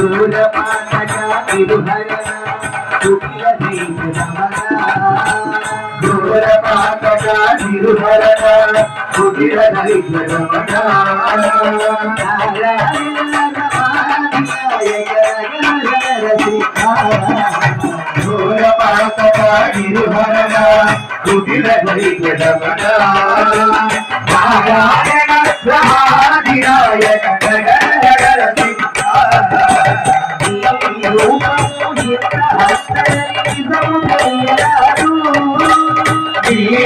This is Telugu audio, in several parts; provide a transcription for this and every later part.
దూర పాటక తిరుహర కుటిల దీప దూర పాటక తిరుహర కుటిల దీప దూర పాటక తిరుహర కుటిల దీప నారాయణ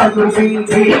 సగల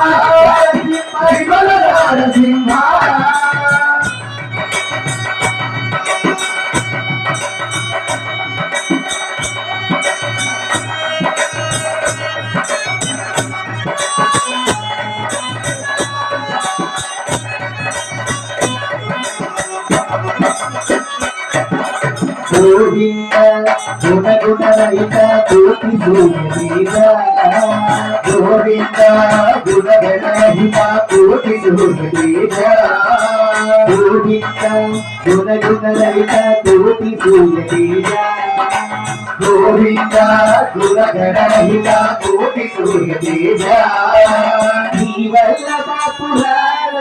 గోవింద గుణ గుణ కోటి సూర్యీత గోవింద గుణ గణ కోటి సూర్యీత గోవింద గుణ గుణ కోటి సూర్యీత గోవింద గుణ కోటి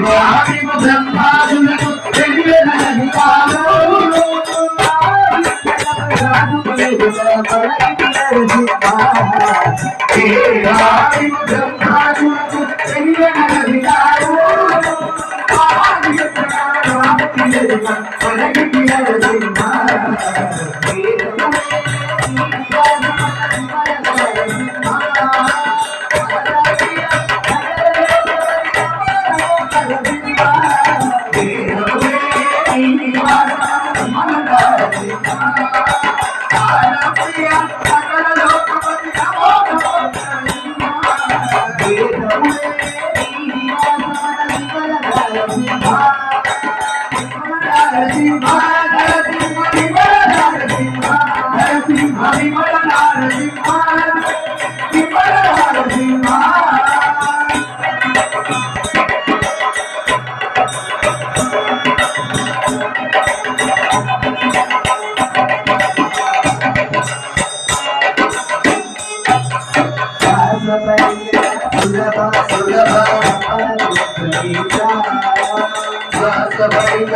దేవాదిము బ్రహ్మాదులకు Thank you.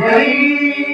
Great.